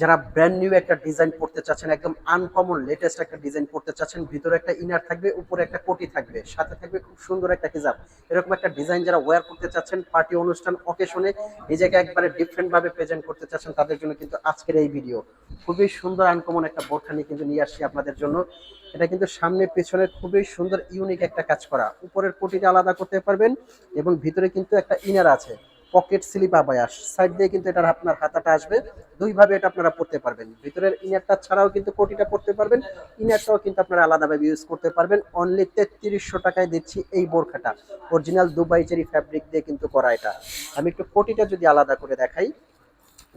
যারা brand new একটা design পড়তে চাচ্ছেন, একদম আনকমন লেটেস্ট একটা ডিজাইন পড়তে চাচ্ছেন, ভিতরে একটা ইনার থাকবে, উপরে একটা কোটি থাকবে, সাথে থাকবে খুব সুন্দর একটা হিজাব এরকম একটা ডিজাইন যারা ওয়্যার করতে চাচ্ছেন পার্টি অনুষ্ঠান অকেশনে নিজেকে একবারে ডিফারেন্ট ভাবে প্রেজেন্ট করতে চাচ্ছেন, তাদের জন্য কিন্তু আজকের এই ভিডিও খুবই সুন্দর আনকমন একটা বোরখা নিয়ে কিন্তু নিয়ে আসছি আপনাদের জন্য। এটা কিন্তু সামনে পেছনে খুবই সুন্দর ইউনিক একটা কাজ করা। উপরের কোটিটা আলাদা করতে পারবেন এবং ভিতরে কিন্তু একটা ইনার আছে। পকেট স্লিপ আবায়াস সাইড দিয়ে কিন্তু এটার আপনার হাতাটা আসবে। দুইভাবে এটা আপনারা পড়তে পারবেন। ভিতরের ইনারটা ছাড়াও কিন্তু কোটিটা পড়তে পারবেন। ইনারটাও কিন্তু আপনারা আলাদাভাবে ইউজ করতে পারবেন। অনলি তেত্রিশশো টাকায় দিচ্ছি এই বোরখাটা। অরিজিনাল দুবাই চেরি ফ্যাব্রিক দিয়ে কিন্তু করা এটা। আমি একটু কোটিটা যদি আলাদা করে দেখাই,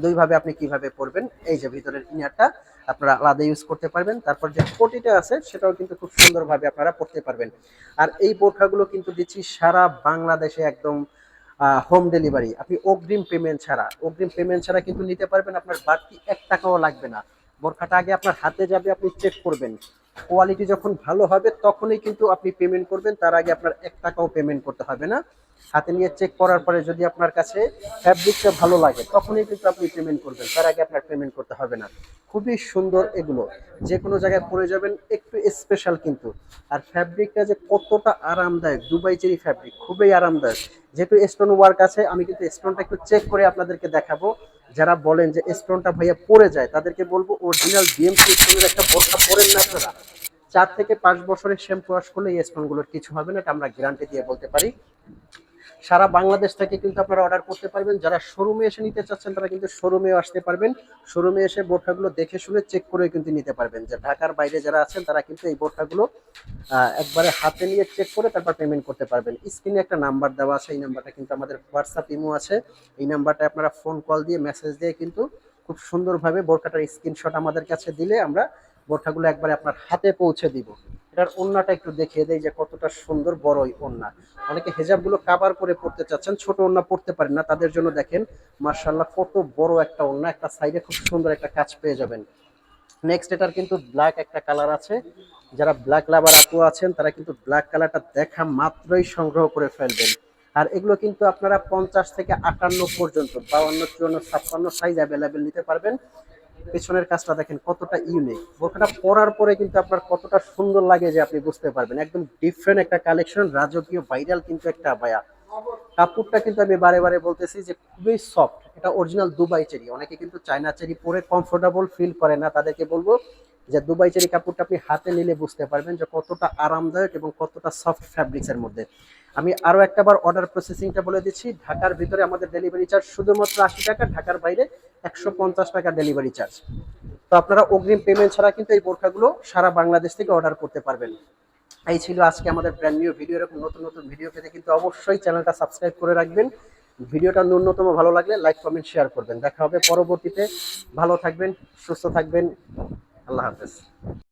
দুইভাবে আপনি কীভাবে পরবেন, এই যে ভিতরের ইনারটা, আপনারা আলাদা ইউজ করতে পারবেন। তারপর যে কোটিটা আছে, সেটাও কিন্তু খুব সুন্দরভাবে আপনারা পড়তে পারবেন। আর এই বোরখাগুলো কিন্তু দিচ্ছি সারা বাংলাদেশে একদম হোম ডেলিভারি আপনি অগ্রিম পেমেন্ট ছাড়া, অগ্রিম পেমেন্ট ছাড়া কিন্তু নিতে পারবেন, আপনার বাড়তি এক টাকাও লাগবে না। বোরখাটা আগে আপনার হাতে যাবে, আপনি চেক করবেন। কোয়ালিটি যখন ভালো হবে, তখনই কিন্তু আপনি পেমেন্ট করবেন, তার আগে আপনার এক টাকাও পেমেন্ট করতে হবে না। হাতে নিয়ে চেক করার পরে যদি আপনার কাছে ফ্যাব্রিকটা ভালো লাগে, তখনই কিন্তু আপনি পেমেন্ট করবেন, তার আগে আপনার পেমেন্ট করতে হবে না। খুবই সুন্দর এগুলো। যে কোনো জায়গায় পরে যাবেন, একটু স্পেশাল কিন্তু। আর ফ্যাব্রিকটা যে কতটা আরামদায়ক, দুবাই চেরি ফ্যাব্রিক খুবই আরামদায়ক। যেহেতু স্টোন ওয়ার্ক আছে, আমি কিন্তু স্টোনটা একটু চেক করে আপনাদেরকে দেখাবো। যারা বলেন যে স্টোনটা ভাইয়া পড়ে যায়, তাদেরকে বলব অরিজিনাল বিএমসি স্টোনের একটা বোরখা পরেন না আপনারা। চার থেকে পাঁচ বছরের শ্যাম্পু ওয়াশ করলে এই স্টোনগুলোর কিছু হবে না, এটা আমরা গ্যারান্টি দিয়ে বলতে পারি। সারা বাংলাদেশ থেকে কিন্তু আপনারা অর্ডার করতে পারবেন। যারা শোরুমে এসে নিতে চাচ্ছেন, তারা কিন্তু শোরুমেও আসতে পারবেন। শোরুমে এসে বোরখাগুলো দেখে শুনে চেক করে কিন্তু নিতে পারবেন যে ঢাকার বাইরে যারা আছেন, তারা কিন্তু এই বোরখাগুলো একবারে হাতে নিয়ে চেক করে তারপর পেমেন্ট করতে পারবেন। স্ক্রিনে একটা নাম্বার দেওয়া আছে, এই নাম্বারটা কিন্তু আমাদের হোয়াটসঅ্যাপ ইমো আছে। এই নাম্বারটা আপনারা ফোন কল দিয়ে মেসেজ দিয়ে কিন্তু খুব সুন্দরভাবে বোরখাটার স্ক্রিনশট আমাদের কাছে দিলে আমরা বোরখাগুলো একবারে আপনার হাতে পৌঁছে দিব। এটার ওন্নাটা একটু দেখিয়ে দেয় যে কতটা সুন্দর বড় ওই ওন্না। অনেকে হেজাবগুলো কাবার করে পড়তে চাচ্ছেন, ছোট ওন্না পড়তে পারেন না, তাদের জন্য দেখেন মার্শাল্লাহ কত বড় একটা ওন্না, একটা সাইডে খুব সুন্দর একটা কাজ পেয়ে যাবেন। নেক্সট এটার কিন্তু ব্ল্যাক একটা কালার আছে। যারা ব্ল্যাক লাভার আপু আছেন, তারা কিন্তু ব্ল্যাক কালারটা দেখা মাত্রই সংগ্রহ করে ফেলবেন। আর এগুলো কিন্তু আপনারা পঞ্চাশ থেকে আটান্ন পর্যন্ত, বাউন্ন, চুয়ান্ন, ছাপ্পান্ন সাইজ অ্যাভেলেবেল নিতে পারবেন। পেছনের কাজটা দেখেন কতটা ইউনিক বোরখাটা পরার পরে কিন্তু আপনার কতটা সুন্দর লাগে যে আপনি বুঝতে পারবেন। একদম ডিফারেন্ট একটা কালেকশন রাজকীয় ভাইরাল কিন্তু একটা বায়া কাপড়টা কিন্তু আমি বারে বারে বলতেছি যে খুবই সফট এটা অরিজিনাল দুবাই চেরি। অনেকে কিন্তু চায়না চেরি পরে কমফোর্টেবল ফিল করে না, তাদেরকে বলব যে দুবাই চেরি কাপড়টা আপনি হাতে নিলে বুঝতে পারবেন যে কতটা আরামদায়ক এবং কতটা সফট ফ্যাব্রিক্সের মধ্যে। আমি আরও একটাবার অর্ডার প্রসেসিংটা বলে দিচ্ছি। ঢাকার ভিতরে আমাদের ডেলিভারি চার্জ শুধুমাত্র আশি টাকা, ঢাকার বাইরে একশো পঞ্চাশ টাকা ডেলিভারি চার্জ তো আপনারা অগ্রিম পেমেন্ট ছাড়া কিন্তু এই বোরখাগুলো সারা বাংলাদেশ থেকে অর্ডার করতে পারবেন। এই ছিল আজকে আমাদের ব্র্যান্ড নিউ ভিডিও এরকম নতুন নতুন ভিডিও পেতে কিন্তু অবশ্যই চ্যানেলটা সাবস্ক্রাইব করে রাখবেন। ভিডিওটা ন্যূনতম ভালো লাগলে লাইক কমেন্ট শেয়ার করবেন। দেখা হবে পরবর্তীতে। ভালো থাকবেন, সুস্থ থাকবেন। আল্লাহ হাফেজ